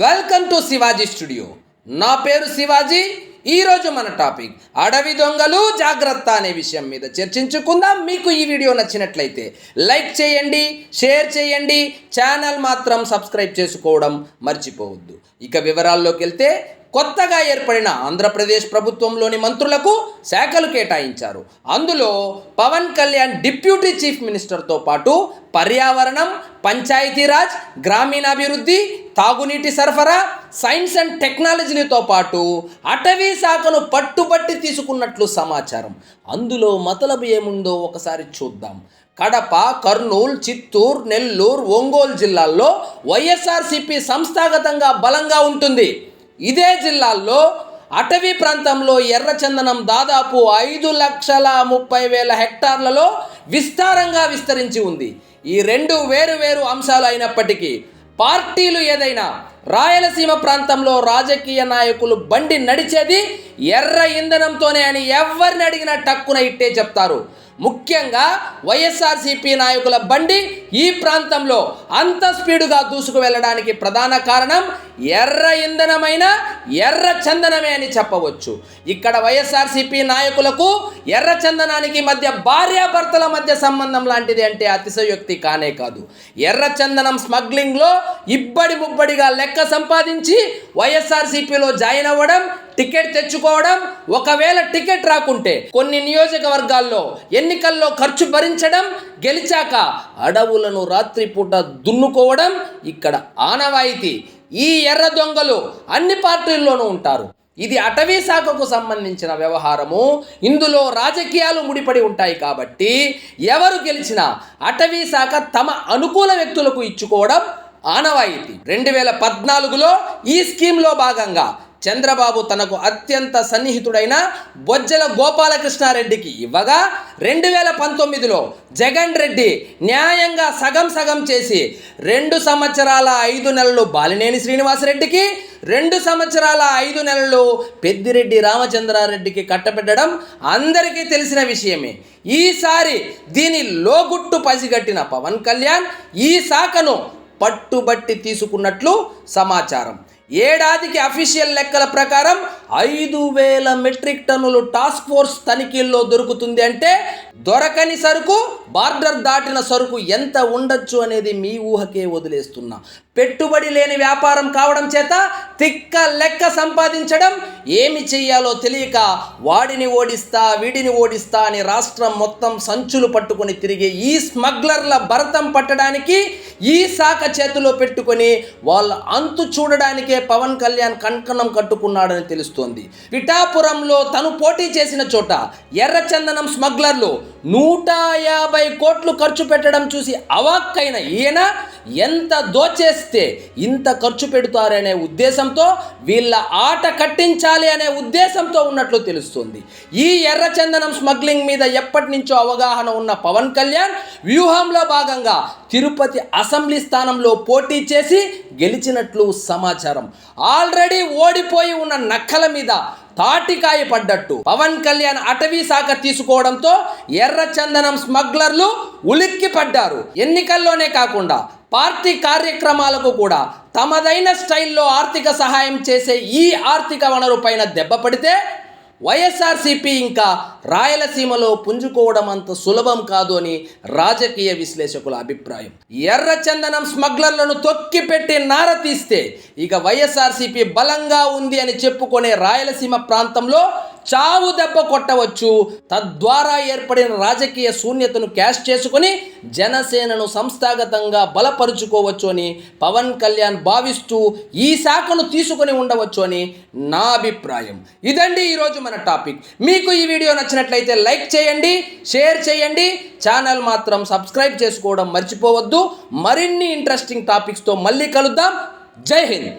Welcome to Shivaji studio నా పేరు శివాజీ ఈరోజు మన టాపిక్ అడవి దొంగలు జాగ్రత్త అనే విషయం మీద చర్చించుకుందాం. మీకు ఈ వీడియో నచ్చినట్లయితే లైక్ చేయండి షేర్ చేయండి. ఛానల్ మాత్రం సబ్స్క్రైబ్ చేసుకోవడం మర్చిపోవద్దు. ఇక వివరాల్లోకి వెళ్తే కొత్తగా ఏర్పడిన ఆంధ్రప్రదేశ్ ప్రభుత్వంలోని మంత్రులకు శాఖలు కేటాయించారు. అందులో పవన్ కళ్యాణ్ డిప్యూటీ చీఫ్ మినిస్టర్తో పాటు పర్యావరణం పంచాయతీరాజ్ గ్రామీణాభివృద్ధి తాగునీటి సరఫరా సైన్స్ అండ్ టెక్నాలజీలతో పాటు అటవీ శాఖను పట్టుబట్టి తీసుకున్నట్లు సమాచారం. అందులో మతలబు ఏముందో ఒకసారి చూద్దాం. కడప కర్నూలు చిత్తూరు నెల్లూరు ఒంగోలు జిల్లాల్లో వైఎస్ఆర్సీపీ సంస్థాగతంగా బలంగా ఉంటుంది. ఇదే జిల్లాల్లో అటవీ ప్రాంతంలో ఎర్రచందనం దాదాపు ఐదు లక్షల ముప్పై వేల హెక్టార్లలో విస్తారంగా విస్తరించి ఉంది. ఈ రెండు వేరు వేరు అంశాలు అయినప్పటికీ పార్టీలు ఏదైనా రాయలసీమ ప్రాంతంలో రాజకీయ నాయకులు బండి నడిచేది ఎర్ర ఇంధనంతోనే అని ఎవరిని అడిగినా టక్కున ఇట్టే చెప్తారు. ముఖ్యంగా వైఎస్ఆర్సీపీ నాయకుల బండి ఈ ప్రాంతంలో అంత స్పీడుగా దూసుకు వెళ్ళడానికి ప్రధాన కారణం ఎర్ర ఇంధనమైన ఎర్ర చందనమే అని చెప్పవచ్చు. ఇక్కడ వైఎస్ఆర్సీపీ నాయకులకు ఎర్ర చందనానికి మధ్య భార్యాభర్తల మధ్య సంబంధం లాంటిది అంటే అతిశయోక్తి కానే కాదు. ఎర్ర చందనం స్మగ్లింగ్లో ఇబ్బడి ముబ్బడిగా లెక్క సంపాదించి వైఎస్ఆర్సీపీలో జాయిన్ అవ్వడం టికెట్ తెచ్చుకోవడం ఒకవేళ టికెట్ రాకుంటే కొన్ని నియోజకవర్గాల్లో ఎన్నికల్లో ఖర్చు భరించడం గెలిచాక అడవులను రాత్రిపూట దున్నుకోవడం ఇక్కడ ఆనవాయితీ. ఈ ఎర్ర దొంగలు అన్ని పార్టీల్లోనూ ఉంటారు. ఇది అటవీ శాఖకు సంబంధించిన వ్యవహారము. ఇందులో రాజకీయాలు ముడిపడి ఉంటాయి కాబట్టి ఎవరు గెలిచినా అటవీ శాఖ తమ అనుకూల వ్యక్తులకు ఇచ్చుకోవడం ఆనవాయితీ. రెండు వేల పద్నాలుగులో ఈ స్కీమ్లో భాగంగా చంద్రబాబు తనకు అత్యంత సన్నిహితుడైన బొజ్జల గోపాలకృష్ణారెడ్డికి ఇవ్వగా రెండు వేల పంతొమ్మిదిలో జగన్ రెడ్డి న్యాయంగా సగం సగం చేసి రెండు సంవత్సరాల ఐదు నెలలు బాలినేని శ్రీనివాసరెడ్డికి రెండు సంవత్సరాల ఐదు నెలలు పెద్దిరెడ్డి రామచంద్రారెడ్డికి కట్టబెట్టడం అందరికీ తెలిసిన విషయమే. ఈసారి దీని లోగుట్టు పసిగట్టిన పవన్ కళ్యాణ్ ఈ శాఖను పట్టుబట్టి తీసుకున్నట్లు సమాచారం. ఏడాదికి అఫీషియల్ లెక్కల ప్రకారం ఐదు వేల మెట్రిక్ టన్నులు టాస్క్ ఫోర్స్ తనిఖీల్లో దొరుకుతుంది అంటే దొరకని సరుకు బార్డర్ దాటిన సరుకు ఎంత ఉండొచ్చు అనేది మీ ఊహకే వదిలేస్తున్నా. పెట్టుబడి లేని వ్యాపారం కావడం చేత తిక్క లెక్క సంపాదించడం ఏమి చెయ్యాలో తెలియక వాడిని ఓడిస్తా వీడిని ఓడిస్తా అని రాష్ట్రం మొత్తం సంచులు పట్టుకొని తిరిగే ఈ స్మగ్లర్ల భరతం పట్టడానికి ఈ శాఖ చేతిలో పెట్టుకొని వాళ్ళ అంతు చూడడానికే పవన్ కళ్యాణ్ కంకణం కట్టుకున్నాడని తెలుస్తుంది. పిఠాపురంలో తను పోటీ చేసిన చోట ఎర్రచందనం స్మగ్లర్లు నూట యాభై కోట్లు ఖర్చు పెట్టడం చూసి అవాక్కైన ఈయన ఎంత దోచేస్తే ఇంత ఖర్చు పెడతారనే ఉద్దేశంతో వీళ్ళ ఆట కట్టించాలి అనే ఉద్దేశంతో ఉన్నట్లు తెలుస్తుంది. ఈ ఎర్రచందనం స్మగ్లింగ్ మీద ఎప్పటి నుంచో అవగాహన ఉన్న పవన్ కళ్యాణ్ వ్యూహంలో భాగంగా తిరుపతి అసెంబ్లీ స్థానంలో పోటీ చేసి గెలిచినట్లు సమాచారం. ఆల్రెడీ ఓడిపోయి ఉన్న నక్కల మీద తాటికాయ పడ్డట్టు. పవన్ కళ్యాణ్ అటవీ శాఖ తీసుకోవడంతో ఎర్రచందనం స్మగ్లర్లు ఉలిక్కి పడ్డారు. ఎన్నికల్లోనే కాకుండా పార్టీ కార్యక్రమాలకు కూడా తమదైన స్టైల్లో ఆర్థిక సహాయం చేసే ఈ ఆర్థిక వనరు పైన దెబ్బ పడితే వైఎస్ఆర్సీపీ ఇంకా రాయలసీమలో పుంజుకోవడం అంత సులభం కాదు అని రాజకీయ విశ్లేషకుల అభిప్రాయం. ఎర్రచందనం స్మగ్లర్లను తొక్కిపెట్టి నార తీస్తే ఇక వైఎస్ఆర్సీపీ బలంగా ఉంది అని చెప్పుకునే రాయలసీమ ప్రాంతంలో చావు దెబ్బ కొట్టవచ్చు. తద్వారా ఏర్పడిన రాజకీయ శూన్యతను క్యాష్ చేసుకొని జనసేనను సంస్థాగతంగా బలపరుచుకోవచ్చు అని పవన్ కళ్యాణ్ భావిస్తూ ఈ శాఖను తీసుకొని ఉండవచ్చు అని నా అభిప్రాయం. ఇదండి ఈరోజు మన టాపిక్. మీకు ఈ వీడియో నచ్చినట్లయితే లైక్ చేయండి షేర్ చేయండి. ఛానల్ మాత్రం సబ్స్క్రైబ్ చేసుకోవడం మర్చిపోవద్దు. మరిన్ని ఇంట్రెస్టింగ్ టాపిక్స్తో మళ్ళీ కలుద్దాం. జై హింద్.